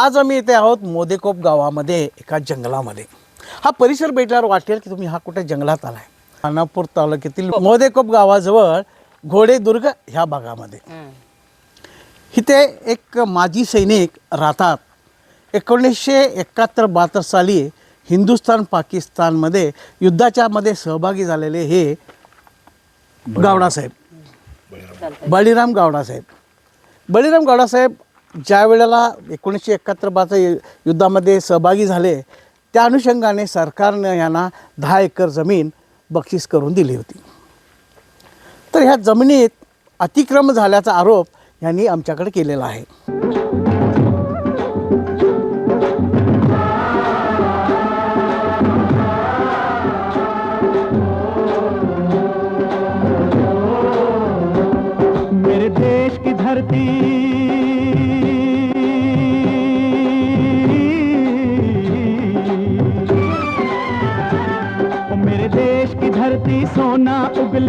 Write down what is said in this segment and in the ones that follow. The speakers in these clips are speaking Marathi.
आज आम्ही इथे आहोत मोदेकोप गावामध्ये एका जंगलामध्ये. हा परिसर भेटल्यावर वाटेल की तुम्ही हा कुठे जंगलात आलाय? खानापूर तालुक्यातील मोदेकोप गावाजवळ घोडेदुर्ग ह्या भागामध्ये. इथे एक माजी सैनिक राहतात. एकोणीसशे एकाहत्तर बहात्तर साली हिंदुस्थान पाकिस्तानमध्ये युद्धाच्या मध्ये सहभागी झालेले हे गावडासाहेब. बळीराम गावडासाहेब. बळीराम गावडासाहेब ज्या वेळेला एकोणीसशे एकाहत्तर बाचा युद्धामध्ये सहभागी झाले त्या अनुषंगाने सरकारनं यांना दहा एकर जमीन बक्षीस करून दिली होती. तर ह्या जमिनीत अतिक्रम झाल्याचा आरोप यांनी आमच्याकडे केलेला आहे.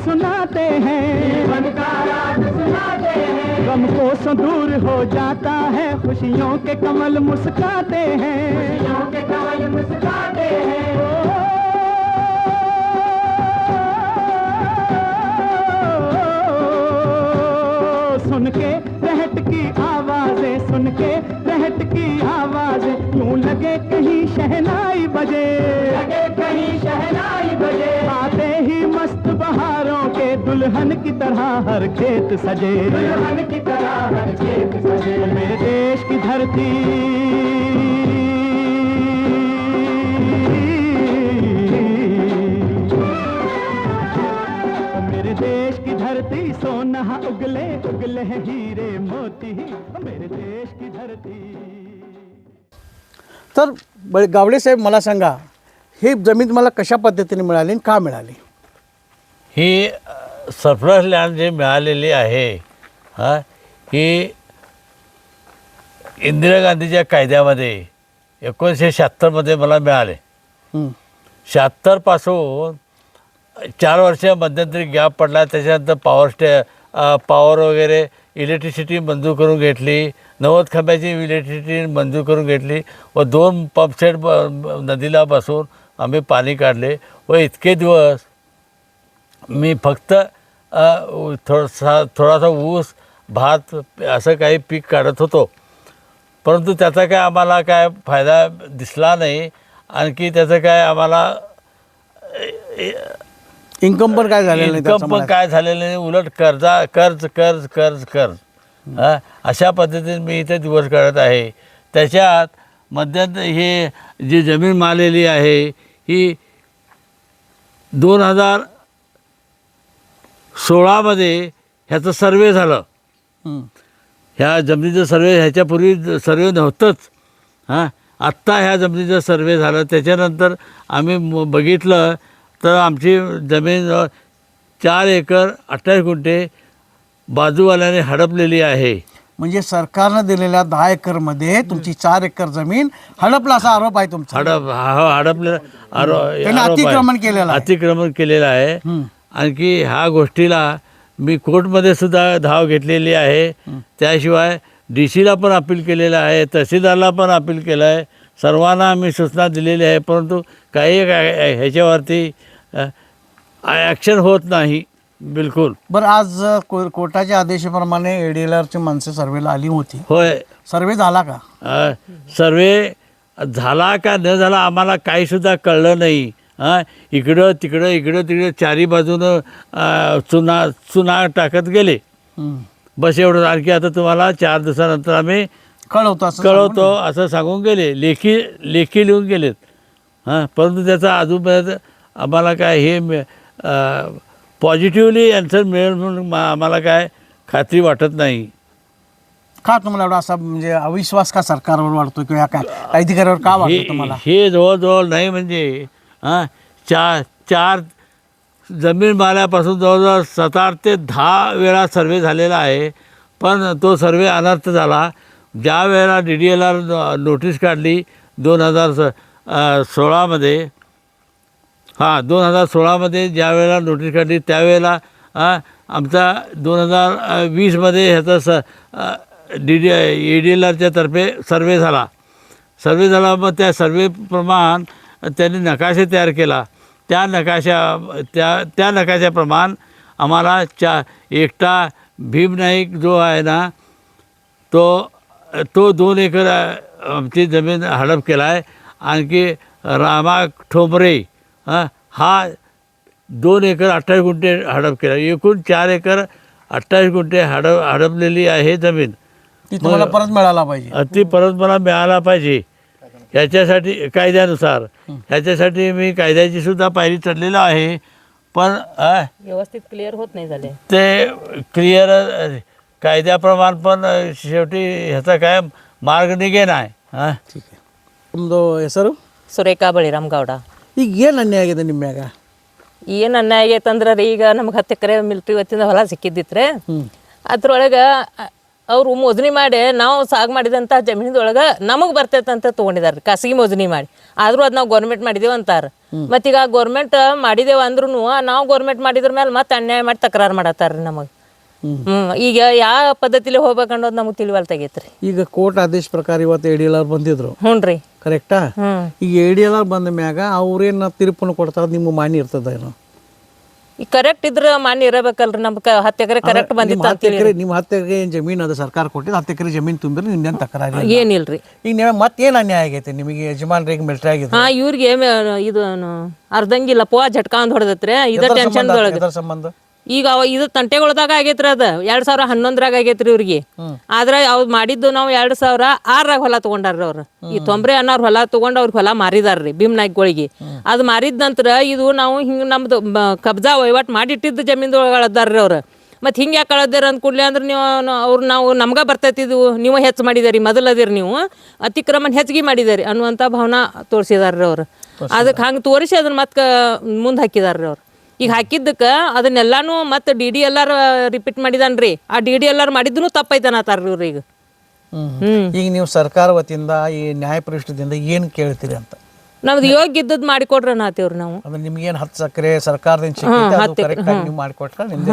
सुनाते हैं। जीवन का राग सुनाते हैं गम को दूर हो जाता है, खुशियों के कमल मुस्काते हैं। खुशियों के कमल मुस्काते हैं सुन के रहट की आवाज़ें सुन के रहट की आवाज़ें। यूँ लगे कहीं शहनाई बजे। लगे कहीं शहनाई बजे। दुल्हन की तरह हर खेत सजे। दुल्हन की तरह हर खेत सजे। मेरे देश की धरती। मेरे देश की धरती सोना उगले उगले हीरे मोती मेरे देश की धरती। तर गावडे साहेब मला सांगा ही ज़मीन मला कशा पद्धतीने मिळाली आणि का मिळाली? ही सरप्लस लँड जी मिळालेली आहे हां ही इंदिरा गांधीच्या कायद्यामध्ये एकोणीसशे शहात्तरमध्ये मला मिळाले. शहात्तरपासून चार वर्ष मध्यंतरी गॅप पडला त्याच्यानंतर पॉवर स्टे पॉवर वगैरे इलेक्ट्रिसिटी मंजूर करून घेतली नव्वद खांब्याची इलेक्ट्रिसिटी मंजूर करून घेतली व दोन पंपसेट ब नदीला बसून आम्ही पाणी काढले व इतके दिवस मी फक्त थोडासा थोडासा ऊस भात असं काही पीक काढत होतो. परंतु त्याचा काय आम्हाला काय फायदा दिसला नाही. आणखी त्याचं काय आम्हाला इन्कम पण काय झालेलं नाही इन्कम पण. काय झालेलं नाही. उलट कर्जा कर्ज कर्ज कर्ज कर्ज. हा अशा पद्धतीने मी इथे दिवस काढत आहे. त्याच्यात मध्यात हे जी जमीन मारलेली आहे ही दोन हजार सोळामध्ये ह्याचं सर्वे झालं हं. ह्या जमिनीचं सर्वे ह्याच्यापूर्वी सर्वे नव्हतंच हां आत्ता ह्या जमिनीचं सर्वे झालं त्याच्यानंतर आम्ही बघितलं तर आमची जमीन चार एकर अठ्ठावीस गुंठे बाजूवाल्याने हडपलेली आहे म्हणजे सरकारनं दिलेल्या दहा एकरमध्ये तुमची चार एकर जमीन हडपला असा आरोप आहे तुमचा हडप हा हडपले आरो त्याने आरोप. अतिक्रमण केलेलं. अतिक्रमण केलेलं आहे. आणखी ह्या गोष्टीला मी कोर्टमध्ये सुद्धा धाव घेतलेली आहे. त्याशिवाय डी सीला पण अपील केलेलं आहे तहसीलदारला पण अपील केलं आहे. सर्वांना आम्ही सूचना दिलेली आहे परंतु काही ह्याच्यावरती ॲक्शन होत नाही बिलकुल. बरं आज को- कोर्टाच्या आदेशाप्रमाणे एडीएलआरची माणसं सर्वेला आली होती. होय. सर्वे झाला का? सर्वे झाला का न झाला आम्हाला काहीसुद्धा कळलं नाही. हां इकडं तिकडं इकडं तिकडं चारी बाजूनं चुना चुना टाकत गेले. बस एवढं आणखी आता तुम्हाला चार दिवसानंतर आम्ही कळवतो कळवतो असं सांगून गेले. लेखी लेखी लिहून गेलेत. हां परंतु त्याचा अजून आम्हाला काय हे पॉझिटिव्हली आन्सर मिळेल म्हणून आम्हाला काय खात्री वाटत नाही. का तुम्हाला एवढा असा म्हणजे अविश्वास का सरकारवर वाटतो किंवा काय अधिकाऱ्यावर का हे वाटतो तुम्हाला? हे जवळजवळ नाही म्हणजे हां? चार चार जमीन माल्यापासून जवळजवळ सात आठ ते दहा वेळा सर्वे झालेला आहे. पण तो सर्वे अनर्थ झाला. ज्या वेळेला D D L R notice काढली दोन हजार स सोळामध्ये हां दोन हजार सोळामध्ये ज्या वेळेला नोटीस काढली त्यावेळेला आमचा दोन हजार वीसमध्ये ह्याचा स D D A D L आरच्या तर्फे सर्वे झाला. सर्वे झाला मग त्या सर्वेप्रमाण त्यांनी नकाशे तयार केला. त्या नकाशा त्या त्या नकाशाप्रमाण आम्हाला चा एकटा भीम नाईक जो आहे ना तो तो दोन एकर आमची जमीन हडप केला आहे आणखी रामा ठोंबरे हं, हा दोन एकर अठ्ठावीस गुंठे हडप केला. एकूण चार एकर अठ्ठावीस गुंठे हडप हडपलेली आहे जमीन. ती तुम्हाला परत मिळाला पाहिजे. ती परत मला मिळाला पाहिजे. ह्याच्यासाठी कायद्यानुसार ह्याच्यासाठी मी कायद्याची सुद्धा पायरी चढलेला आहे पण अ, व्यवस्थित क्लिअर होत नाही झाले ते क्लिअर कायद्याप्रमाणे पण अ, शेवटी ह्याचा काय मार्ग निघे नाही हां ठीक आहे ನಿಮ್ಮದು ಹೆಸರು ಸುರೇಖಾ ಬಳಿರಾಮ್ ಗೌಡ ಈಗ ಏನು ಅನ್ಯಾಯ ಆಗಿದೆ ನಿಮ್ಮ್ಯಾಗ ಏನು ಅನ್ಯಾಯ ಆಗೈತಂದ್ರೆ ರೀ ಈಗ ನಮ್ಗೆ ಹತ್ತು ಎಕರೆ ಮಿಲ್ಟ್ರಿ ವತಿಯಿಂದ ಹೊಲ ಸಿಕ್ಕಿದ್ದಿತ್ರಿ ಅದ್ರೊಳಗೆ ಅವರು ಮೋಜನಿ ಮಾಡಿ ನಾವು ಸಾಗ್ ಮಾಡಿದಂಥ ಜಮೀನದೊಳಗೆ ನಮಗೆ ಬರ್ತೈತಂತ ತೊಗೊಂಡಿದ್ದಾರೆ ಖಾಸಗಿ ಮೋಜನಿ ಮಾಡಿ. ಆದರೂ ಅದು ನಾವು ಗೌರ್ಮೆಂಟ್ ಮಾಡಿದೇವು ಅಂತಾರೆ. ಮತ್ತೀಗ ಗೌರ್ಮೆಂಟ್ ಮಾಡಿದೇವು ಅಂದ್ರೂ ನಾವು ಗೌರ್ಮೆಂಟ್ ಮಾಡಿದ್ರ ಮೇಲೆ ಮತ್ತೆ ಅನ್ಯಾಯ ಮಾಡಿ ತಕರಾರು ಮಾಡತ್ತಾರ ರೀ ನಮಗೆ. ಹ್ಞೂ ಈಗ ಯಾವ ಪದ್ಧತಿಲಿ ಹೋಗ್ಬೇಕು ಅನ್ನೋದು ನಮಗೆ ತಿಳಿವಲ್ ತೆಗೈತ್ರಿ. ಈಗ ಕೋರ್ಟ್ ಆದೇಶ ಪ್ರಕಾರ ಇವತ್ತು ಎ ಡಿ ಎಲ್ ಆರ್ ಬಂದಿದ್ರು. ಹ್ಞೂ ರೀ. ಕರೆಕ್ಟಾ ಈಗ ಎ ಡಿ ಎಲ್ ಆರ್ ಬಂದ ಮ್ಯಾಗ ಅವ್ರೇನ ತೀರ್ಪನ್ನು ಕೊಡ್ತಾರ ನಿಮ್ಗೆ ಮಾನ್ಯ ಇರ್ತದೇನೋ ಈಗ ಕರೆಕ್ಟ್ ಇದ್ರ ಮಾನ್ಯ ಇರಬೇಕಲ್ರಿ ನಮ್ ಹತ್ತು ಎಕರೆ ಕರೆಕ್ಟ್ ಬಂದಿತ್ತು ಹತ್ತು ಎಕರೆ ನಿಮ್ಮ ಹತ್ತು ಎಕರೆ ಏನು ಜಮೀನು ಅದು ಸರ್ಕಾರ ಕೊಟ್ಟಿದ್ದು ಹತ್ತು ಎಕರೆ ಜಮೀನು ತುಂಬಿದ್ರೆ ನಿಂದೇನು ತಕರಾರಿ ಇಲ್ಲ. ಏನಿಲ್ರಿ. ಈಗ ನೀವು ಏನ್ ಅನ್ಯಾಯ ಆಗೈತೆ? ನಿಮಗೆ ಯಜಮಾನ್ರಿಗೆ ಮಿಲ್ಟ್ರಿ ಆಗಿದೆ ಹಾ ಇವ್ರಿಗೆ ಇದು ಏನು ಅರ್ಧಂಗಿಲ್ಲ ಪೋ ಝಟ್ಕಾ ಅಂತ ಹೊಡೆದತ್ರಿ. ಇದ ಟೆನ್ಷನ್? ಸಂಬಂಧ? ಈಗ ಅವ ಇದು ತಂಟೆಗೊಳದಾಗ ಆಗೈತ್ರಿ ಅದ. ಎರಡ್ ಸಾವಿರ ಹನ್ನೊಂದ್ರಾಗ ಆಗೈತ್ರಿ ಇವ್ರಿಗೆ. ಆದ್ರ ಅವ್ ಮಾಡಿದ್ದು ನಾವು ಎರಡ್ ಸಾವಿರ ಆರಾಗ ಹೊಲ ತಗೊಂಡಾರ್ರಿ ಅವ್ರು. ಈ ತೊಂಬ್ರೆ ಅನ್ನೋರ್ ಹೊಲ ತಗೊಂಡ್ ಅವ್ರ ಹೊಲ ಮಾರಿದಾರ್ರಿ ಭೀಮ್ ನಾಯ್ಕಗಳಿಗೆ ಅದು ಮಾರಿದ ನಂತರ ಇದು ನಾವು ಹಿಂಗ್ ನಮ್ದು ಕಬ್ಜಾ ವಹಿವಾಟ್ ಮಾಡಿಟ್ಟಿದ್ದು ಜಮೀನ್ದೊಳಗದಾರ್ರಿ ಅವ್ರು. ಮತ್ತೆ ಹಿಂಗೆ ಯಾಕೆ ಕಳದಾರ ಅಂದ ಕೂಡಲೇ ಅಂದ್ರೆ ನೀವು ಅವ್ರು ನಾವು ನಮ್ಗೆ ಬರ್ತೈತಿ ಇದು ನೀವು ಹೆಚ್ಚು ಮಾಡಿದಾರಿ ಮೊದಲದಿರಿ ನೀವು. ಅತಿಕ್ರಮಣ ಹೆಚ್ಚಿಗೆ ಮಾಡಿದಾರಿ ಅನ್ನುವಂಥ ಭಾವನಾ ತೋರಿಸಿದಾರ್ರಿ ಅವ್ರು. ಅದಕ್ಕೆ ಹಂಗೆ ತೋರಿಸಿ ಅದನ್ನ ಮತ್ತೆ ಮುಂದೆ ಹಾಕಿದಾರ್ರಿ ಅವ್ರು. ಈಗ ಹಾಕಿದ್ದಕ್ಕೆ ಅದನ್ನೆಲ್ಲಾನು ಮತ್ತೆ ಡಿ ಡಿ ಎಲ್ಲಾರು ರಿಪೀಟ್ ಮಾಡಿದಾನ್ರಿ. ಆ ಡಿ ಡಿ ಎಲ್ಲಾರು ಮಾಡಿದ್ರು ತಪ್ಪೈತೆ ಅನ್ನತ್ತಾರ್ರಿ ಇವ್ರು ಈಗ. ಈಗ ನೀವು ಸರ್ಕಾರ ವತಿಯಿಂದ ಈ ನ್ಯಾಯ ಪರಿಷ್ಠದಿಂದ ಏನು ಕೇಳ್ತೀರಿ ಅಂತ? ನಮ್ದು ಯೋಗ್ಯ ಇದ್ದದ್ ಮಾಡಿಕೊಡ್ರಿ ಅನ್ನತ್ತೀವ್ರಿ ನಾವು. ಅಂದ್ರೆ ನಿಮ್ಗೇನು ಹತ್ತು ಸಕ್ಕರೆ ಸರ್ಕಾರದಿಂದ ಸಿಕ್ಕೈತೆ ಅದು ಕರೆಕ್ಟ್ ಆಗಿ ನೀವು ಮಾಡಿಕೊಟ್ರೆ ನಿಮ್ದೇ.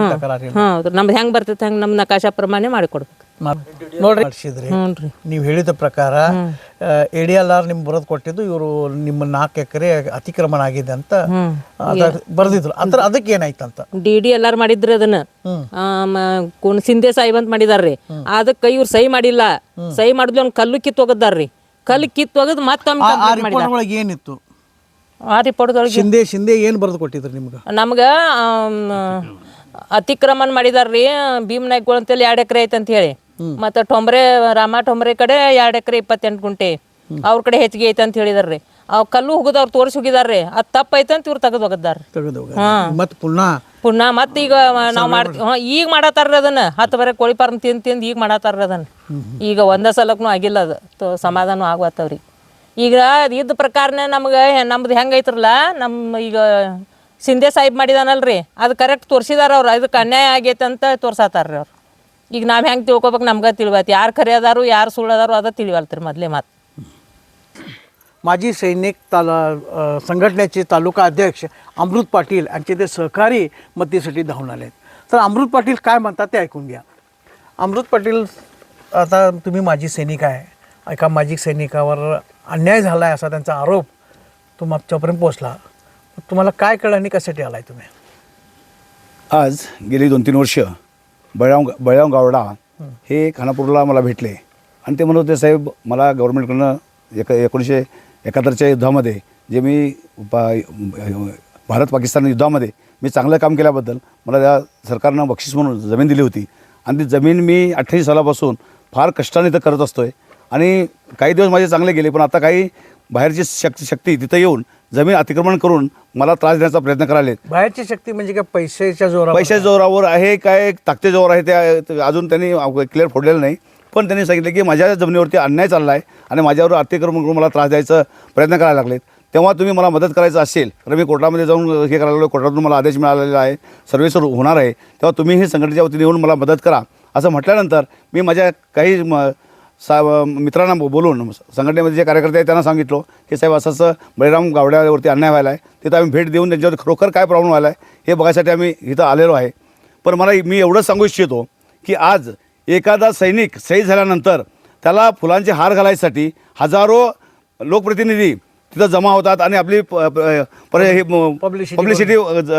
ಹೌದು. ಹೆಂಗೆ ಬರ್ತೈತೆ ಹಂಗೆ ನಮ್ಮ ನಕಾಶ ಪ್ರಮಾಣ ಮಾಡಿಕೊಡ್ಬೇಕು. ಮಾಡ್- ನೋಡ್ರಿ. ಮಾಡಿಸಿದ್ರಿ. ನೀವು ಹೇಳಿದ ಪ್ರಕಾರ ಎ ಡಿ ಎಲ್ ಆರ್ ನಿಮ್ಗೆ ಬರೋದು ಕೊಟ್ಟಿದ್ದು ಇವರು ನಿಮ್ಮ ನಾಲ್ಕು ಎಕರೆ ಅತಿಕ್ರಮಣ ಆಗಿದೆ ಅಂತ ಅದ ಬರ್ದಿದ್ರು. ಅಂದ್ರೆ ಅದಕ್ಕೆ ಏನಾಯ್ತಂತ ಡಿ ಡಿ ಎಲ್ಲಾರು ಮಾಡಿದ್ರಿ ಅದನ್ನ. ಕುಣ್ ಸಿಂಧೆ ಸಾಹಿಬ್ ಅಂತ ಮಾಡಿದಾರ್ರಿ. ಅದಕ್ಕೆ ಇವ್ರು ಸಹಿ ಮಾಡಿಲ್ಲ. ಸಹಿ ಮಾಡಿದ್ಲಿ ಅವ್ನ ಕಲ್ಲು ಕಿತ್ತು ಹೋಗದಾರ್ರಿ ಕಲ್ಲು ಕಿತ್ತು ಹೋಗದ್ ಮತ್ತೊಮ್ಮೆ ಆ- ರಿಪೋರ್ಟ್ ಒಳಗೆ ಏನಿತ್ತು? ಆ ರಿಪೋರ್ಟ್ದೊಳಗೆ ಶಿಂದೆ ಶಿಂದೆ ಏನು ಬರೆದು ಕೊಟ್ಟಿದ್ರು ನಿಮ್ಗೆ? ನಮ್ಗೆ ಅತಿಕ್ರಮಣ ಮಾಡಿದಾರ್ರಿ. ಭೀಮ್ ನಾಯ್ಕೋಳ ಅಂತೇಳಿ ಎರಡು ಎಕರೆ ಐತೆ ಅಂತ ಹೇಳಿ. ಮತ್ತು ಟೊಂಬ್ರೆ ರಾಮ ಟೊಂಬ್ರೆ ಕಡೆ ಎರಡು ಎಕರೆ ಇಪ್ಪತ್ತೆಂಟು ಗುಂಟೆ. ಅವ್ರ ಕಡೆ ಹೆಚ್ಚಿಗೆ ಐತೆ ಅಂತ ಹೇಳಿದಾರ್ರಿ. ಅವ್ ಕಲ್ಲು ಹೋಗುದು ಅವ್ರು ತೋರಿಸಿ ಹೋಗಿದಾರ್ರಿ. ತಪ್ಪ ಐತೆ ಅಂತ ಇವ್ರು ತೆಗೆದು ಹೋಗದಾರ ಮತ್ ಮತ್ತೆ ಪುನಃ ಪುನಃ ಮತ್ತೆ ಈಗ ನಾವ್ ಮಾಡ್ತೀವಿ ಹಾಂ ಈಗ ಮಾಡತಾರ ಅದನ್ನ. ಹತ್ತು ಬರೆ ಕೋಳಿ ಪಾರ್ಮ್ ತಿಂದ್ ತಿಂದ್ ಈಗ ಮಾಡತಾರ್ರಿ ಅದನ್ನ. ಈಗ ಒಂದೇ ಸಲಕ್ನು ಆಗಿಲ್ಲ ಅದು. ಸಮಾಧಾನ ಆಗ್ವತ್ತವ್ರಿ. ಈಗ ಇದ್ದ ಪ್ರಕಾರನೇ ನಮ್ಗೆ ನಮ್ದು ಹೆಂಗೈತ್ರಲ್ಲ ನಮ್ಮ ಈಗ ಸಿಂಧೆ ಸಾಹಿಬ್ ಮಾಡಿದಾನಲ್ರಿ. ಅದು ಕರೆಕ್ಟ್ ತೋರ್ಸಿದಾರ ಅವ್ರು. ಅದಕ್ಕೆ ಅನ್ಯಾಯ ಆಗೈತೆ ಅಂತ ತೋರ್ಸತ್ತಾರ್ರಿ ಅವ್ರು. ಈಗ ನಾವು ಹೆಂಗೆ ತಿಳ್ಕೊಬೇಕು ನಮ್ಗೆ ತಿಳಿವತ್ತು ಯಾರು ಖರೆ ಅದಾರು ಯಾರು ಸುಳ್ಳು ಅದಾರು ಅದ ತಿಳಿವಲ್ತ್ರಿ ಮೊದಲೇ ಮಾತು माजी सैनिक ताल अ, संघटनेचे तालुका अध्यक्ष अमृत पाटील यांचे ते सहकारी मदतीसाठी धावून आले तर अमृत पाटील काय म्हणतात ते ऐकून घ्या अमृत पाटील आता तुम्ही माजी सैनिक आहे एका माजी सैनिकावर अन्याय झाला आहे असा त्यांचा आरोप तुमच्यापर्यंत पोचला तुम्हाला काय कळलं आणि कशासाठी आलाय तुम्ही आज गेली दोन तीन वर्ष बळगाव बळगाव गावडा हे. खानापूरला मला भेटले. आणि ते म्हणत होते साहेब मला गव्हर्नमेंटकडनं एक एकोणीसशे एकाहत्तरच्या युद्धामध्ये जे मी पा भारत पाकिस्तान युद्धामध्ये मी चांगलं काम केल्याबद्दल मला त्या सरकारनं बक्षीस म्हणून जमीन दिली होती. आणि ती जमीन मी अठ्ठ्याऐंशी सालापासून फार कष्टाने इथं करत असतो आहे आणि काही दिवस माझे चांगले गेले पण आता काही बाहेरची शक्ती शक्ती तिथं येऊन जमीन अतिक्रमण करून मला त्रास देण्याचा प्रयत्न करायला. बाहेरची शक्ती म्हणजे काय? पैशाच्या जोरावर पैशाच्या जोरावर आहे काय ताकदीच्या जोरावर आहे त्या अजून त्यांनी क्लिअर फोडलेलं नाही. पण त्यांनी सांगितलं की माझ्या जमिनीवरती अन्याय चालला आहे आणि माझ्यावर अतिक्रमण करून मला त्रास द्यायचा प्रयत्न करायला लागलेत. तेव्हा तुम्ही मला मदत करायचं असेल तर मी कोर्टामध्ये जाऊन हे करायला लागलो कोर्टातून मला आदेश मिळालेला आहे सर्व्हिसवर होणार आहे. तेव्हा तुम्ही हे संघटनेच्या वतीने येऊन मला मदत करा. असं म्हटल्यानंतर मी माझ्या काही म- सा मित्रांना बो- बोलून संघटनेमध्ये जे कार्यकर्ते आहेत त्यांना सांगितलं की साहेब असं असं बळीराम गावड्यावरती अन्याय व्हायला आहे. तिथं आम्ही भेट देऊन त्यांच्यावर खरोखर काय प्रॉब्लेम व्हायला आहे हे बघायसाठी आम्ही इथं आलेलो आहे. पण मला मी एवढंच सांगू इच्छितो की आज एखादा सैनिक शहीद झाल्यानंतर त्याला फुलांचे हार घालायसाठी हजारो लोकप्रतिनिधी तिथं जमा होतात आणि आपली हे पब्लिसिटी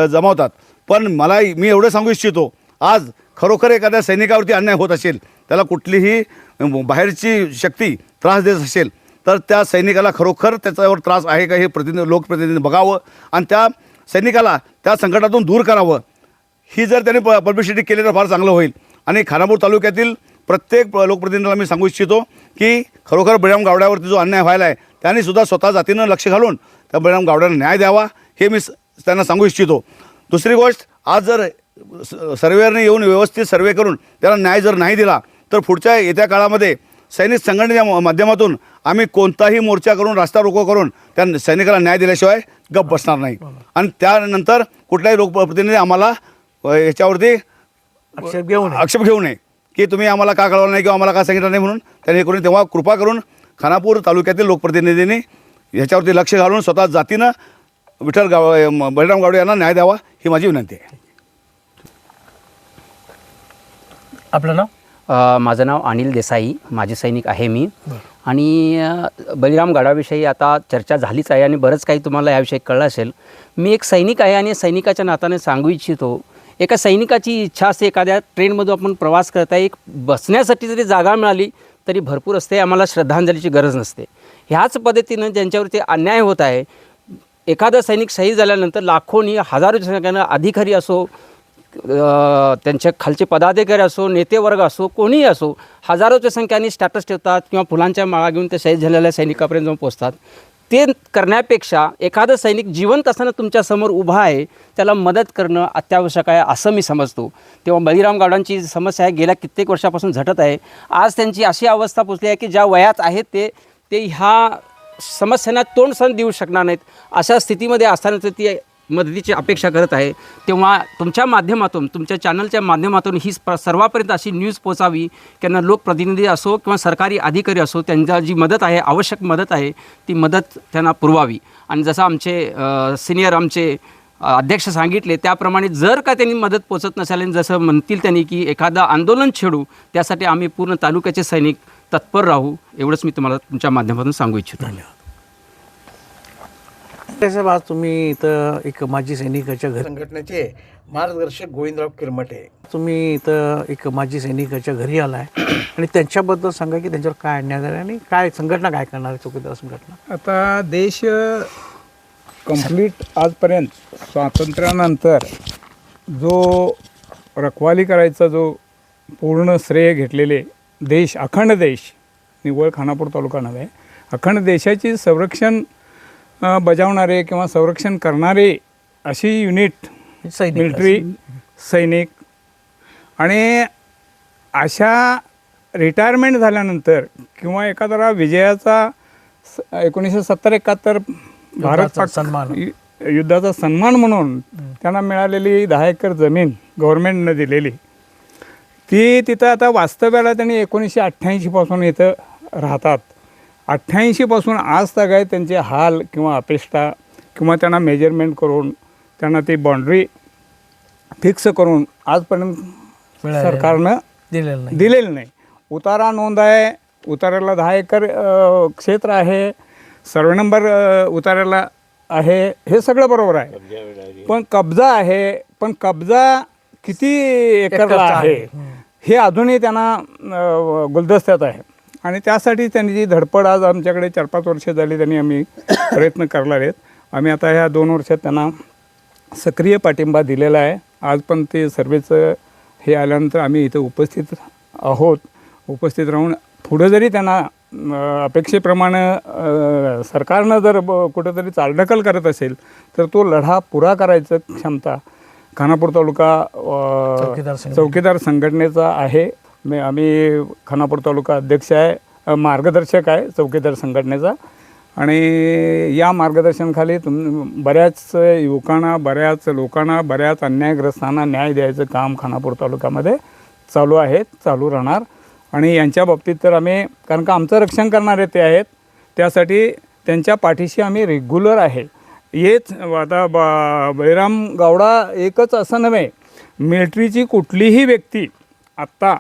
जमा होतात. पण मला मी एवढं सांगू इच्छितो आज खरोखर एखाद्या सैनिकावरती अन्याय होत असेल त्याला कुठलीही बाहेरची शक्ती त्रास देत असेल तर त्या सैनिकाला खरोखर त्याच्यावर त्रास आहे का हे प्रतिनिधी लोकप्रतिनिधी बघावं आणि त्या सैनिकाला त्या संकटातून दूर करावं. ही जर त्यांनी प पब्लिसिटी केली तर फार चांगलं होईल. आणि खानापूर तालुक्यातील प्रत्येक लोकप्रतिनिधीला मी सांगू इच्छितो की खरोखर बळीराम गावड्यावरती जो अन्याय व्हायला आहे त्यांनी सुद्धा स्वतः जातीनं लक्ष घालून त्या बळीराम गावड्याला न्याय द्यावा हे मी स- त्यांना सांगू इच्छितो. दुसरी गोष्ट आज जर स- सर्वेअरने येऊन व्यवस्थित सर्वे करून त्याला न्याय जर नाही दिला तर पुढच्या येत्या काळामध्ये सैनिक संघटनेच्या माध्यमातून आम्ही कोणताही मोर्चा करून रस्ता रोको करून त्या सैनिकाला न्याय दिल्याशिवाय गप बसणार नाही. आणि त्यानंतर कुठलाही लोकप्रतिनिधी आम्हाला याच्यावरती आक्षेप घेऊन आक्षेप घेऊ नये की तुम्ही आम्हाला का कळवलं नाही किंवा आम्हाला का सांगितलं नाही म्हणून. त्यांनी हे करून तेव्हा कृपा करून खानापूर तालुक्यातील लोकप्रतिनिधींनी ह्याच्यावरती लक्ष घालून स्वतः जातीनं विठ्ठल गाव बळीराम गावडे यांना न्याय द्यावा ही माझी विनंती आहे. आपलं नाव? माझं नाव अनिल देसाई माजी सैनिक आहे मी. आणि बलिराम गडाविषयी आता चर्चा झालीच आहे आणि बरंच काही तुम्हाला याविषयी कळलं असेल. मी एक सैनिक आहे आणि सैनिकाच्या नात्याने सांगू इच्छितो. एका सैनिकाची इच्छा असते एखाद्या ट्रेनमधून आपण प्रवास करता एक बसण्यासाठी जरी जागा मिळाली तरी भरपूर असते. आम्हाला श्रद्धांजलीची गरज नसते. ह्याच पद्धतीनं ज्यांच्यावरती अन्याय होत आहे एखादा सैनिक शहीद झाल्यानंतर लाखोनी हजारो संख्येनं अधिकारी असो त्यांचे त्यांच्या खालचे पदाधिकारी असो नेतेवर्ग असो कोणीही असो हजारोच्या संख्येने स्टॅटस ठेवतात किंवा फुलांच्या माळा घेऊन ते शहीद झालेल्या सैनिकापर्यंत जाऊन पोचतात ते करण्यापेक्षा एखादं सैनिक जिवंत असताना तुमच्यासमोर उभा आहे त्याला मदत करणं अत्यावश्यक आहे असं मी समजतो. तेव्हा बळीराम गावडांची समस्या आहे गेल्या कित्येक वर्षापासून झटत आहे. आज त्यांची अशी अवस्था पोचली आहे की ज्या वयात आहेत ते ते ह्या समस्यांना तोंड सण देऊ शकणार नाहीत. अशा स्थितीमध्ये असताना तर ती मदतीची अपेक्षा करत आहे. तेव्हा तुमच्या माध्यमातून तुमच्या चॅनलच्या माध्यमातून ही सर्वापर्यंत अशी न्यूज पोचावी त्यांना लोकप्रतिनिधी असो किंवा सरकारी अधिकारी असो त्यांच्या जी मदत आहे आवश्यक मदत आहे ती मदत त्यांना पुरवावी. आणि जसं आमचे सिनियर आमचे अध्यक्ष सांगितले त्याप्रमाणे जर का त्यांनी मदत पोचत नसेल आणि जसं म्हणतील त्यांनी की एखादा आंदोलन छेडू त्यासाठी आम्ही पूर्ण तालुक्याचे सैनिक तत्पर राहू एवढंच मी तुम्हाला तुमच्या माध्यमातून सांगू इच्छितो. साहेब आज तुम्ही इथं एक माजी सैनिकाच्या घरी संघटनेचे मार्गदर्शक गोविंदराव किरमटे. तुम्ही इथं एक माजी सैनिकाच्या घरी आलाय. आणि त्यांच्याबद्दल सांगा की त्यांच्यावर काय अन्याय झाला आणि काय संघटना काय करणार आहे चौकीदार संघटना? आता देश कंप्लीट आजपर्यंत स्वातंत्र्यानंतर जो रखवाली करायचा जो पूर्ण श्रेय घेतलेले देश अखंड देश निव्वळ खानापूर तालुका नव्हे अखंड देशाची संरक्षण बजावणारे किंवा संरक्षण करणारे अशी युनिट सैनिक मिलिटरी सैनिक. आणि अशा रिटायरमेंट झाल्यानंतर किंवा एखादा विजयाचा स- एकोणीसशे सत्तर एकाहत्तर भारत सन्मान. युद्धाचा सन्मान म्हणून त्यांना मिळालेली दहा एकर जमीन गव्हर्नमेंटनं दिलेली. ती तिथं आता वास्तव्याला त्यांनी एकोणीसशे अठ्ठ्याऐंशीपासून इथं राहतात. अठ्ठ्याऐंशीपासून आज तक त्यांचे हाल किंवा अपेष्टा किंवा त्यांना मेजरमेंट करून त्यांना ती बाँड्री फिक्स करून आजपर्यंत सरकारनं दिलेलं नाही. दिलेलं नाही. उतारा नोंद आहे. उतार्याला दहा एकर क्षेत्र आहे. सर्वे नंबर अ, उतार्याला आहे. हे सगळं बरोबर आहे. पण कब्जा आहे. पण कब्जा किती एकरला आहे? आहे. हे. अजूनही त्यांना गुलदस्त्यात आहे. आणि त्यासाठी त्यांनी जी धडपड आज आमच्याकडे चार पाच वर्ष झाली त्यांनी आम्ही प्रयत्न करणार आहेत. आम्ही आता ह्या दोन वर्षात त्यांना सक्रिय पाठिंबा दिलेला आहे. आज पण ते सर्वेचं हे आल्यानंतर आम्ही इथं उपस्थित आहोत. उपस्थित राहून पुढं जरी त्यांना अपेक्षेप्रमाणे सरकारनं जर ब- कुठंतरी चालढकल करत असेल तर तो लढा पुरा करायचं क्षमता खानापूर तालुका. चौकीदार संघटनेचा आहे. मी आम्ही खानापूर तालुका अध्यक्ष आहे मार्गदर्शक आहे चौकीदार संघटनेचा. आणि या मार्गदर्शनाखाली तुम बऱ्याच युवकांना बऱ्याच लोकांना बऱ्याच अन्यायग्रस्तांना न्याय द्यायचं काम खानापूर तालुक्यामध्ये चालू आहे चालू राहणार. आणि यांच्या बाबतीत तर आम्ही कारण का आमचं रक्षण करणारे ते आहेत त्यासाठी त्यांच्या पाठीशी आम्ही रेग्युलर आहे. हेच आता बा बैराम गावडा एकच असं नव्हे मिलिटरीची कुठलीही व्यक्ती आत्ता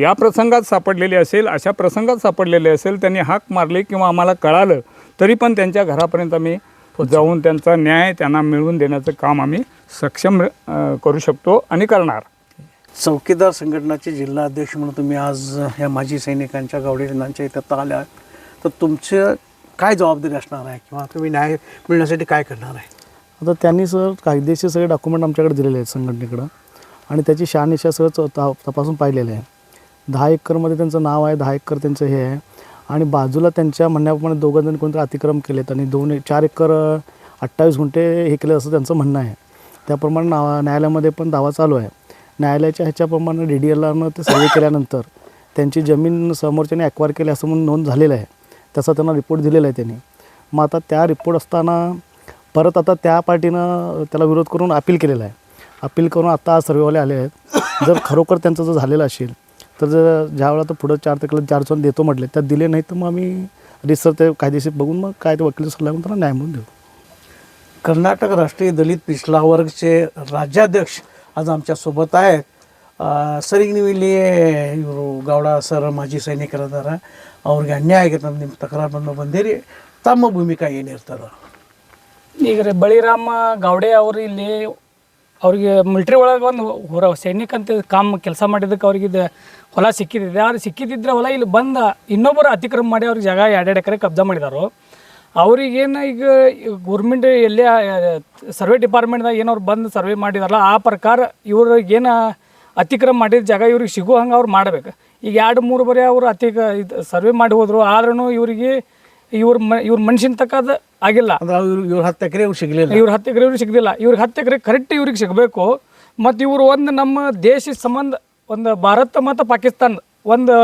या प्रसंगात सापडलेली असेल अशा प्रसंगात सापडलेले असेल त्यांनी हाक मारली किंवा आम्हाला कळालं तरी पण त्यांच्या घरापर्यंत आम्ही जाऊन त्यांचा न्याय त्यांना मिळवून देण्याचं काम आम्ही सक्षम करू शकतो आणि करणार. चौकीदार संघटनाचे जिल्हा अध्यक्ष म्हणून तुम्ही आज ह्या माजी सैनिकांच्या गावडेजनांच्या इथं आल्या. तर तुमचं काय जबाबदारी असणार आहे किंवा तुम्ही न्याय मिळण्यासाठी काय करणार आहे? आता त्यांनी सर कायदेशीर सगळे डॉक्युमेंट आमच्याकडे दिलेले आहेत संघटनेकडं. आणि त्याची शहानिशा सहज ता तपासून पाहिलेलं आहे. दहा एकरमध्ये त्यांचं नाव आहे दहा एकर त्यांचं हे आहे. आणि बाजूला त्यांच्या म्हणण्याप्रमाणे दोघं जण कोणतरी अतिक्रम केलेत आणि दोन चार एकर अठ्ठावीस गुंठे हे केले असं त्यांचं म्हणणं आहे. त्याप्रमाणे नावा न्यायालयामध्ये पण दावा चालू आहे. न्यायालयाच्या ह्याच्याप्रमाणे डी डी एलआरनं ते सर्वे केल्यानंतर त्यांची जमीन समोरच्याने ॲक्वायर केली असं म्हणून नोंद झालेलं आहे. त्याचा त्यांना रिपोर्ट दिलेला आहे त्यांनी. मग आता त्या रिपोर्ट असताना परत आता त्या पार्टीनं त्याला विरोध करून अपील केलेला आहे. अपील करून आता आज सर्वेवाले आले आहेत जर खरोखर त्यांचं जर झालेलं असेल तर जर ज्यावेळेला तर पुढं चार तारखेला चार चोन देतो म्हटले त्यात दिले नाही तर मग आम्ही रिसर ते कायदेशीर बघून मग काय ते वकील सल्ला त्यांना न्याय म्हणून देऊ कर्नाटक राष्ट्रीय दलित पिछला वर्गचे राज्याध्यक्ष आज आमच्या सोबत आहेत ಆ, ಸರ್ ಈಗ ನೀವು ಇಲ್ಲಿ ಇವರು ಗೌಡ ಸರ್ ಮಾಜಿ ಸೈನಿಕರದಾರ ಅವ್ರಿಗೆ ಅನ್ಯಾಯ ಆಗೈತೆ ಅಂತ ನಿಮ್ಮ ತಕರಾರು ಬಂದು ಬಂದಿರಿ ತಮ್ಮ ಭೂಮಿಕಾ ಏನಿರ್ತದ ಈಗ ರೀ ಬಳಿರಾಮ ಗೌಡೆ ಅವರು ಇಲ್ಲಿ ಅವ್ರಿಗೆ ಮಿಲ್ಟ್ರಿ ಒಳಗೆ ಒಂದು ಹೊರ ಸೈನಿಕ ಅಂತ ಕಾಮ್ ಕೆಲಸ ಮಾಡಿದ್ದಕ್ಕೆ ಅವ್ರಿಗೆ ಇದು ಹೊಲ ಸಿಕ್ಕಿದಿದೆ. ಆದ್ರೆ ಸಿಕ್ಕಿದ್ದಿದ್ರೆ ಹೊಲ ಇಲ್ಲಿ ಬಂದ ಇನ್ನೊಬ್ಬರು ಅತಿಕ್ರಮ ಮಾಡಿ ಅವ್ರಿಗೆ ಜಾಗ ಎರಡೆರಡು ಎಕರೆ ಕಬ್ಜಾ ಮಾಡಿದಾರು. ಅವ್ರಿಗೇನು ಈಗ ಗೌರ್ಮೆಂಟ್ ಎಲ್ಲೇ ಸರ್ವೆ ಡಿಪಾರ್ಟ್ಮೆಂಟ್ದಾಗ ಏನೋ ಬಂದು ಸರ್ವೆ ಮಾಡಿದಾರಲ್ಲ, ಆ ಪ್ರಕಾರ ಇವ್ರಿಗೇನು ಅತಿಕ್ರಮ ಮಾಡಿದ ಜಾಗ ಇವ್ರಿಗೆ ಸಿಗೋ ಹಂಗೆ ಅವ್ರು ಮಾಡ್ಬೇಕು. ಈಗ ಎರಡು ಮೂರು ಬರೀ ಅವರು ಅತಿ, ಇದು ಸರ್ವೆ ಮಾಡಿ ಹೋದರು ಆದ್ರೂ ಇವರಿಗೆ ಇವ್ರ ಮ ಇವ್ರ ಮನುಷ್ಯನ ತಕ್ಕದ ಆಗಿಲ್ಲ. ಅಂದ್ರೆ ಅವ್ರು ಇವ್ರ ಹತ್ತು ಎಕರೆ ಇವ್ರು ಸಿಗಲಿಲ್ಲ. ಇವ್ರ ಹತ್ತು ಎಕರೆ ಇವ್ರಿಗೆ ಸಿಗಲಿಲ್ಲ. ಇವ್ರಿಗೆ ಹತ್ತು ಎಕರೆ ಕರೆಕ್ಟ್ ಇವ್ರಿಗೆ ಸಿಗಬೇಕು. ಮತ್ತು ಇವರು ಒಂದು ನಮ್ಮ ದೇಶ ಸಂಬಂಧ ಒಂದು ಭಾರತ ಮತ್ತು ಪಾಕಿಸ್ತಾನ ಒಂದು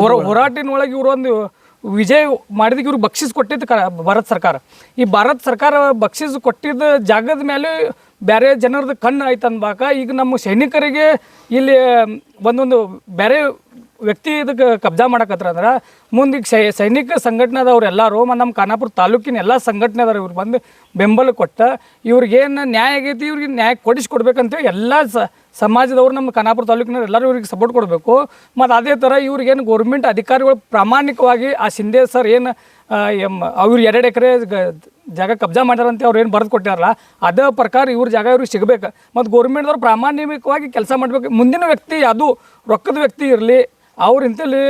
ಹೋರ ಹೋರಾಟಿನ ಒಳಗೆ ಇವರು ಒಂದು ವಿಜಯ ಮಾಡಿದಕ್ಕೆ ಇವ್ರಿಗೆ ಬಕ್ಷಿಸ್ ಕೊಟ್ಟಿದ್ದು ಕ ಭಾರತ ಸರ್ಕಾರ. ಈ ಭಾರತ ಸರ್ಕಾರ ಬಕ್ಷಿಸ್ ಕೊಟ್ಟಿದ್ದ ಜಾಗದ ಮೇಲೆ ಬೇರೆ ಜನರದ್ದು ಕಣ್ಣು ಆಯ್ತು ಅನ್ಬಾಕ ಈಗ ನಮ್ಮ ಸೈನಿಕರಿಗೆ ಇಲ್ಲಿ ಒಂದೊಂದು ಬೇರೆ ವ್ಯಕ್ತಿ ಇದಕ್ಕೆ ಕಬ್ಜಾ ಮಾಡಕತ್ರ ಅಂದ್ರೆ. ಮುಂದೆ ಸೈ, ಸೈನಿಕ ಸಂಘಟನೆದವ್ರು ಎಲ್ಲರೂ ಮತ್ತು ನಮ್ಮ ಖಾನಾಪುರ ತಾಲೂಕಿನ ಎಲ್ಲ ಸಂಘಟನೆದವ್ರು ಇವ್ರು ಬಂದು ಬೆಂಬಲ ಕೊಟ್ಟ ಇವ್ರಿಗೇನು ನ್ಯಾಯ ಆಗೈತಿ, ಇವ್ರಿಗೆ ನ್ಯಾಯ ಕೊಡಿಸ್ಕೊಡ್ಬೇಕಂತೇಳಿ ಎಲ್ಲ ಸಮಾಜದವ್ರು ನಮ್ಮ ಖಾನಾಪುರ ತಾಲೂಕಿನ ಎಲ್ಲರೂ ಇವ್ರಿಗೆ ಸಪೋರ್ಟ್ ಕೊಡಬೇಕು. ಮತ್ತು ಅದೇ ಥರ ಇವ್ರಿಗೇನು ಗೌರ್ಮೆಂಟ್ ಅಧಿಕಾರಿಗಳು ಪ್ರಾಮಾಣಿಕವಾಗಿ ಆ ಶಿಂದೆ ಸರ್ ಏನು ಅವ್ರು ಎರಡು ಎಕರೆ ಜಾಗ ಕಬ್ಜಾ ಮಾಡ್ಯಾರಂತೆ ಅವ್ರು ಏನು ಬರೆದು ಕೊಟ್ಟಾರಲ್ಲ ಅದೇ ಪ್ರಕಾರ ಇವ್ರ ಜಾಗ ಇವ್ರಿಗೆ ಸಿಗಬೇಕು. ಮತ್ತು ಗೌರ್ಮೆಂಟ್ದವ್ರು ಪ್ರಾಮಾಣಿಕವಾಗಿ ಕೆಲಸ ಮಾಡಬೇಕು. ಮುಂದಿನ ವ್ಯಕ್ತಿ ಅದು ರೊಕ್ಕದ ವ್ಯಕ್ತಿ ಇರಲಿ ಅವ್ರ ಇಂತಲ್ಲಿ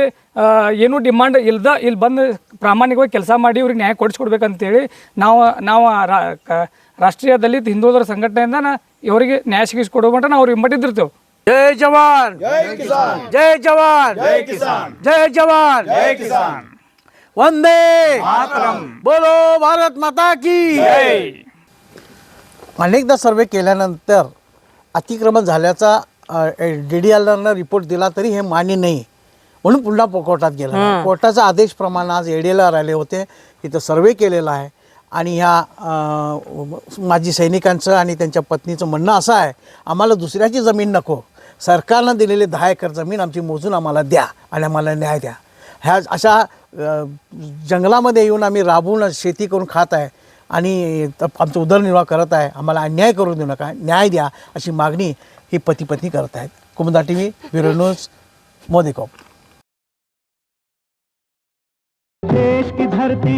ಏನೂ ಡಿಮಾಂಡ್ ಇಲ್ದ ಇಲ್ಲಿ ಬಂದು ಪ್ರಾಮಾಣಿಕವಾಗಿ ಕೆಲಸ ಮಾಡಿ ಇವ್ರಿಗೆ ನ್ಯಾಯ ಕೊಡಿಸ್ಕೊಡ್ಬೇಕಂತೇಳಿ ನಾವು ನಾವು ರಾ- ಕ- ರಾಷ್ಟ್ರೀಯ ದಲಿತ ಹಿಂದುಳಿದರ ಸಂಘಟನೆಯಿಂದ ನಾ ಇವರಿಗೆ ನ್ಯಾಯ ಸಿಗಿಸ್ಕೊಡೋ ಮಟ್ಟ ನಾವು ಅವ್ರಿಗೆ ಮಟ್ಟಿದ್ದಿರ್ತೇವೆ ಜೈ ಜವಾನ್! ಜೈ ಕಿಸಾನ್! ಜೈ ಜವಾನ್! ಜೈ ಕಿಸಾನ್! ಜೈ ಜವಾನ್! वंदे बोलो भारत माता की अनेकदा सर्वे केल्यानंतर अतिक्रमण झाल्याचा डी डी आरला रिपोर्ट दिला तरी हे मान्य नाही. म्हणून पुन्हा कोर्टात गेला. कोर्टाचा आदेश प्रमाण आज एडीएला राहिले होते. इथं सर्वे केलेला आहे. आणि ह्या माजी सैनिकांचं आणि त्यांच्या पत्नीचं म्हणणं असं आहे आम्हाला दुसऱ्याची जमीन नको. सरकारनं दिलेली दहा एकर जमीन आमची मोजून आम्हाला द्या आणि आम्हाला न्याय द्या. ह्या अशा जंगलामध्ये येऊन आम्ही राबवून शेती करून खात आहे आणि आमचा उदरनिर्वाह करत आहे. आम्हाला अन्याय करू देऊ नका न्याय द्या अशी मागणी ही पती पत्नी करत आहेत. Kumuda T V bureau news मोदीकॉप देश की धरती